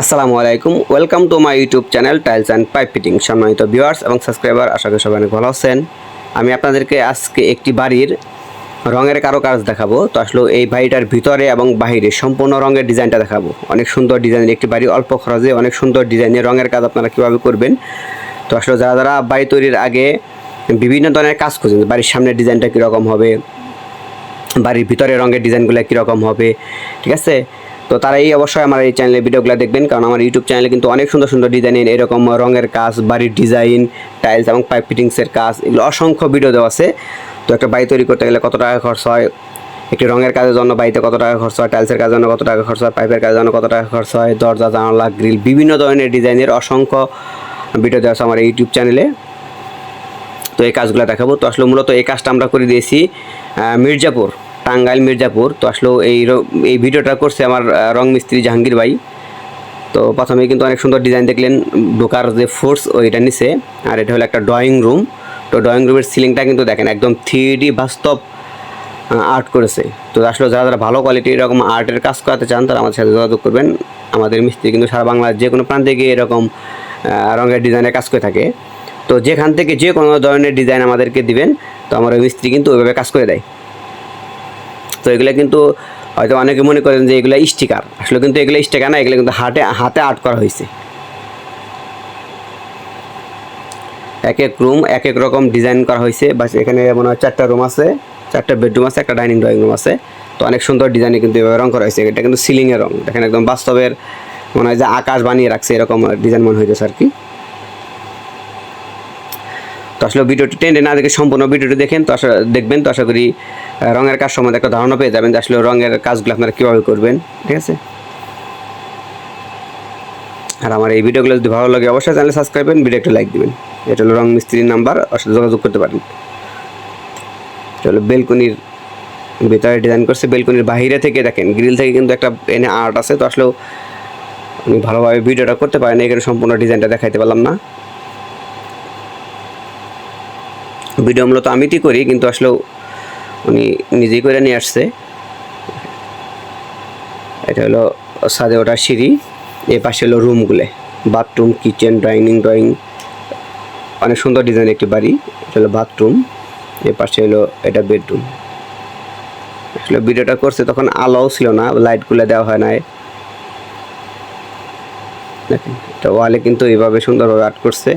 আসসালামু আলাইকুম। Welcome to my YouTube channel tiles and pipe fitting সম্মানিত ভিউয়ার্স এবং সাবস্ক্রাইবার আশা করি সবাই অনেক ভালো আছেন। আমি আপনাদেরকে আজকে একটি বাড়ির রঙের কারও কাজ দেখাবো। তো আসলে এই বাড়িটার ভিতরে এবং বাহিরে সম্পূর্ণ রঙের ডিজাইনটা দেখাবো। অনেক সুন্দর ডিজাইনের একটি বাড়ি, অল্প খরচে অনেক সুন্দর ডিজাইনের রঙের কাজ আপনারা কীভাবে করবেন। তো আসলে যারা যারা বাড়ি তৈরির আগে বিভিন্ন ধরনের কাজ খুঁজছেন বাড়ির সামনের ডিজাইনটা কীরকম হবে, বাড়ির ভিতরে রঙের ডিজাইনগুলো কীরকম হবে, ঠিক আছে? তো তারা এই অবশ্যই আমার এই চ্যানেলের ভিডিওগুলো দেখবেন, কারণ আমার ইউটিউব চ্যানেলে কিন্তু অনেক সুন্দর সুন্দর ডিজাইনের এরকম রঙের কাজ, বাড়ির ডিজাইন টাইলস এবং পাইপ ফিটিংসের কাজ, এগুলো অসংখ্য ভিডিও দেওয়া আছে। তো একটা বাড়ি তৈরি করতে গেলে কত টাকা খরচ হয়? একটি রঙের কাজের জন্য বাড়িতে কত টাকা খরচ হয়? টাইলসের কাজের জন্য কত টাকা খরচ হয়? পাইপের কাজের জন্য কত টাকা খরচ হয়? দরজা, জানালা গ্রিল বিভিন্ন ধরনের ডিজাইনের অসংখ্য ভিডিও দেওয়া আছে আমার ইউটিউব চ্যানেলে তো এই কাজগুলো দেখাবো। তো আসলে মূলত এই কাজটা আমরা করে দিয়েছি মির্জাপুর। টাঙ্গাইল, মির্জাপুর। তো আসলে এই এই ভিডিওটা করছে আমার রং মিস্ত্রি জাহাঙ্গীর ভাই। তো প্রথমে কিন্তু অনেক সুন্দর ডিজাইন দেখলেন, ঢোকার যে ফোর্স ওইটা নিচে আর এটা হলো একটা ড্রয়িং রুম তো ড্রয়িং রুমের সিলিংটা কিন্তু দেখেন একদম থ্রি বাস্তব আর্ট করেছে। তো আসলে যারা যারা ভালো কোয়ালিটি এরকম আর্টের কাজ করাতে চান, তারা আমাদের সাথে যোগাযোগ করবেন। আমাদের মিস্ত্রি কিন্তু সারা বাংলার যে কোনো প্রান্তে গিয়ে এরকম রঙের ডিজাইনের কাজ করে থাকে। তো যেখান থেকে যে কোনো ধরনের ডিজাইন আমাদেরকে দিবেন, তো আমার ওই মিস্ত্রি কিন্তু ওইভাবে কাজ করে দেয়। তো এগুলো কিন্তু হয়তো অনেকে মনে করেন যে এগুলো স্টিকার। আসলে কিন্তু এগুলো স্টিকার না, এগুলো কিন্তু হাতে হাতে আর্ট করা হয়েছে। এক এক রুম এক এক রকম ডিজাইন করা হয়েছে। বা এখানে মনে হয় চারটা রুম আছে, চারটা বেডরুম আছে, একটা ডাইনিং ড্রয়িং রুম আছে। তো অনেক সুন্দর ডিজাইনে কিন্তু এভাবে রং করা হয়েছে। এটা কিন্তু সিলিংয়ের রং। দেখেন একদম বাস্তবের মনে হয় যে আকাশ বানিয়ে রাখছে, এরকম ডিজাইন মনে হয়েছে আর কি। তো আসলে ভিডিওটি টেনে না দেখে সম্পূর্ণ ভিডিওটি দেখেন, তো আশা দেখবেন, তো আশা করি রঙের কাজ সম্বন্ধে একটা ধারণা পেয়ে যাবেন যে আসলে রঙের কাজগুলো আপনারা কীভাবে করবেন, ঠিক আছে? আর আমার এই ভিডিওগুলো যদি ভালো লাগে, অবশ্যই চ্যানেল সাবস্ক্রাইব করবেন ভিডিও একটা লাইক দিবেন। এটা হলো রং মিস্ত্রির নাম্বার, ওর সাথে যোগাযোগ করতে পারেন। এটা বেলকনির ভিতরে ডিজাইন করছে, বেলকনির বাইরে থেকে দেখেন গ্রিল থেকে কিন্তু একটা এনে আর্ট আছে, তো আসলেও আমি ভালোভাবে ভিডিওটা করতে পারেন, এখানে সম্পূর্ণ ডিজাইনটা দেখাইতে পারলাম না। ভিডিও মূলত আমিই করি, কিন্তু আসলেও উনি নিজেই করে নিয়ে আসছে। এটা হলো সাদে ওঠার সিঁড়ি এই পাশে হলো রুমগুলো, বাথরুম, কিচেন, ডাইনিং, ড্রয়িং, অনেক সুন্দর ডিজাইন একটি বাড়ি, এটা হলো বাথরুম, এ পাশে হলো এটা বেডরুম। আসলে ভিডিওটা করছে তখন আলোও ছিল না, লাইটগুলো দেওয়া হয় নাই। দেখেন, এটা ওয়ালে কিন্তু এইভাবে সুন্দরভাবে আর্ট করছে।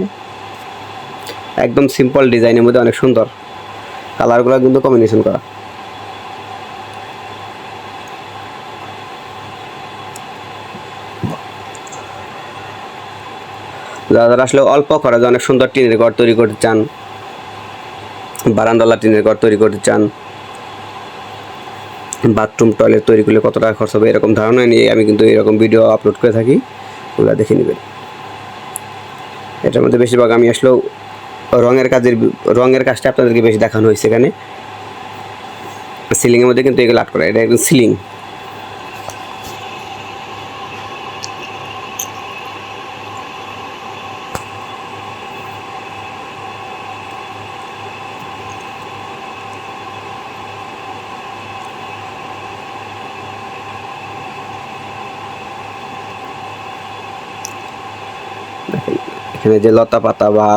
একদম সিম্পল ডিজাইনের মধ্যে অনেক সুন্দর। কালারগুলো কিন্তু কম্বিনেশন করা। যারা আসলে অল্প খরচে অনেক সুন্দর টিনের ঘর তৈরি করতে চান, বারান্দালা টিনের ঘর তৈরি করতে চান, বাথরুম, টয়লেট তৈরি করলে কত টাকা খরচ হবে এরকম ধারণা নিয়ে আমি কিন্তু এরকম ভিডিও আপলোড করে থাকি, ওগুলো দেখে নেবেন। এটার মধ্যে বেশিরভাগ আমি আসলেও রঙের কাজের রঙের কাজটা আপনাদেরকে বেশি দেখানো হয়েছে এখানে। সিলিংয়ের মধ্যে কিন্তু এগুলো আট করা এটা একদম সিলিং। এখানে যে লতা পাতা বা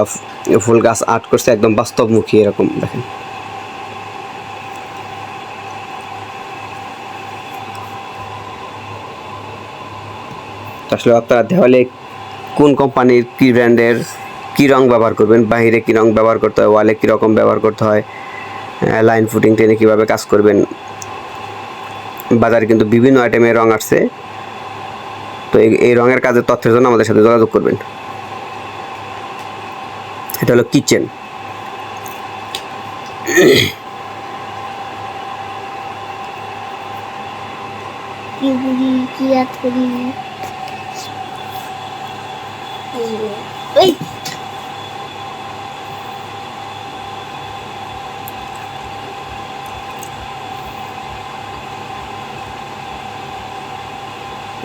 ফুল গাছ আর্ট করছে একদম বাস্তবমুখী এরকম, দেখেন। আসলে আপনারা দেওয়ালে কোন কোম্পানির কী ব্র্যান্ডের কী রং ব্যবহার করবেন বাইরে কী রং ব্যবহার করতে হয়, ওয়ালে কী রকম ব্যবহার করতে হয় লাইন ফুটিং টেনে কীভাবে কাজ করবেন। বাজারে কিন্তু বিভিন্ন আইটেমের রং আসছে। তো এই রঙের কাজের তথ্যের জন্য আমাদের সাথে যোগাযোগ করবেন। এটা হলো কিচেন।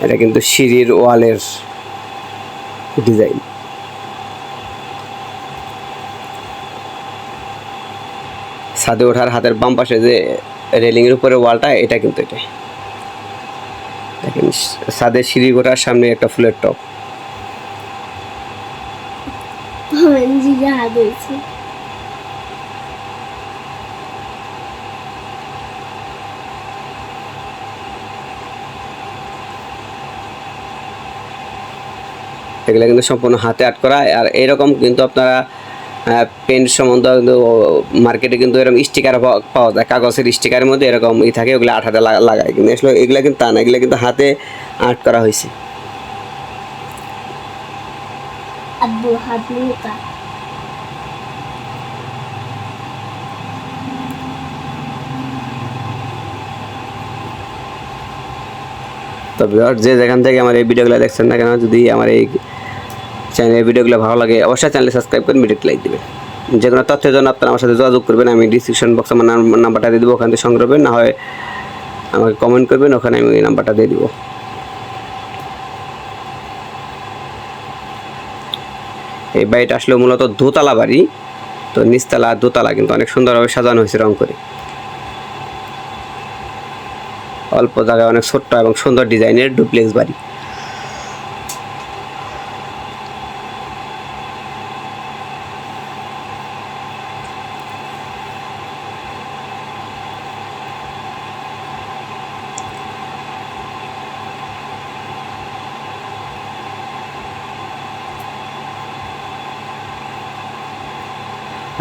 এটা কিন্তু সিঁড়ির ওয়ালের ডিজাইন। ছাদে ওঠার হাতের বাম পাশে যে রেলিংয়ের উপরে ওয়ালটা এটা কিন্তু এটা। দেখেন সাদের সিঁড়ি গোটার সামনে একটা ফুলের টপ এগুলো কিন্তু সম্পূর্ণ হাতে আর্ট করা আর এরকম কিন্তু আপনারা পেন্ট সম্বন্ধে কিন্তু মার্কেটে কিন্তু এরকম স্টিকার পাওয়া যায়। কাগজের স্টিকারের মধ্যে এরকম ই থাকে ওগুলো আঠাতে লাগা- লাগায় কিন্তু। আসলে এগুলো কিন্তু তা না এগুলো কিন্তু হাতে আর্ট করা হয়েছে। আব্বু হাত মোটা তো। ভিউয়ার যে যেখান থেকে আমার এই ভিডিওগুলো দেখছেন না কেন যদি আমার এই চ্যানেলের ভিডিওগুলো ভালো লাগে, অবশ্যই চ্যানেলে সাবস্ক্রাইব করে ভিডিওটি লাইক দেবেন। যে কোনো তথ্যের জন্য আপনারা আমার সাথে যোগাযোগ করবেন, আমি ডিসক্রিপশন বক্সে আমার নাম্বারটা দিয়ে দেবো, ওখান থেকে সংগ্রহ না হয় আমাকে কমেন্ট করবেন, ওখানে আমি ওই নাম্বারটা দিয়ে দিব। এই বাড়িটা আসলে মূলত দোতলা বাড়ি, তো নিচতলা দোতলা কিন্তু অনেক সুন্দরভাবে সাজানো হয়েছে রং করে। অল্প জায়গায় অনেক ছোট্ট এবং সুন্দর ডিজাইনের ডুপ্লেক্স বাড়ি।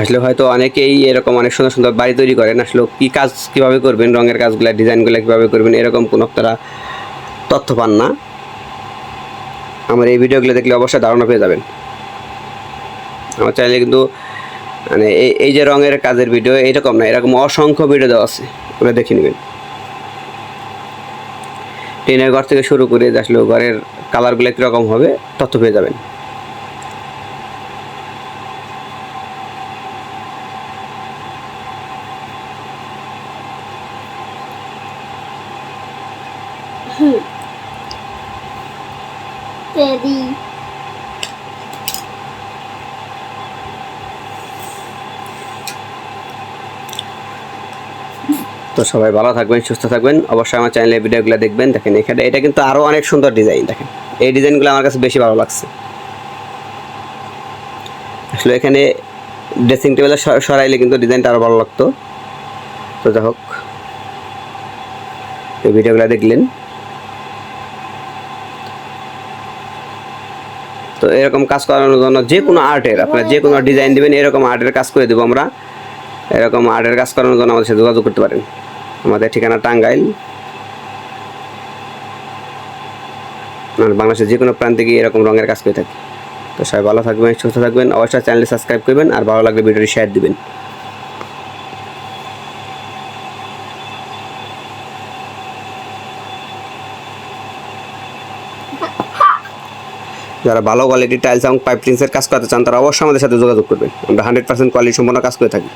আসলে হয়তো অনেকেই এরকম অনেক সুন্দর সুন্দর বাড়ি তৈরি করেন। আসলে কী কাজ কীভাবে করবেন, রঙের কাজগুলো, ডিজাইনগুলো কীভাবে করবেন, এরকম কোনো তারা তথ্য পান না। আমার এই ভিডিওগুলো দেখলে অবশ্যই ধারণা পেয়ে যাবেন। আমার চ্যানেলে কিন্তু মানে এই এই যে রঙের কাজের ভিডিও এইরকম না, এরকম অসংখ্য ভিডিও দেওয়া আছে। ওগুলো দেখে নেবেন। টিনের ঘর থেকে শুরু করে, আসলে ঘরের কালারগুলো কীরকম হবে, তথ্য পেয়ে যাবেন। টেডি তো সবাই ভালো থাকবেন সুস্থ থাকবেন। অবশ্যই আমার চ্যানেলের ভিডিওগুলো দেখবেন। দেখেন এখানে এটা কিন্তু আরও অনেক সুন্দর ডিজাইন দেখেন। এই ডিজাইনগুলো আমার কাছে বেশি ভালো লাগছে। আসলে এখানে ড্রেসিং টেবিলে সরাইলে কিন্তু ডিজাইনটা আরও ভালো লাগতো। তো যাই হোক এই ভিডিওগুলো দেখলেন। তো এরকম কাজ করানোর জন্য যে কোনো আর্টের আপনার যে কোনো ডিজাইন দেবেন এরকম আর্টের কাজ করে দেবো আমরা। এরকম আর্টের কাজ করানোর জন্য আমাদের সাথে যোগাযোগ করতে পারেন। আমাদের ঠিকানা টাঙ্গাইল। বাংলাদেশের যে কোনো প্রান্তে গিয়ে এরকম রঙের কাজ করে থাকি। তো সবাই ভালো থাকবেন সুস্থ থাকবেন। অবশ্যই চ্যানেলটি সাবস্ক্রাইব করবেন আর ভালো লাগলে ভিডিওটি শেয়ার দিবেন। যারা ভালো কোয়ালিটির টাইলস এবং পাইপ কাজ করতে চান, তারা অবশ্যই আমাদের সাথে যোগাযোগ করবেন। আমরা হান্ড্রেড পার্সেন্ট কোয়ালিটি সম্পন্ন কাজ করে থাকি।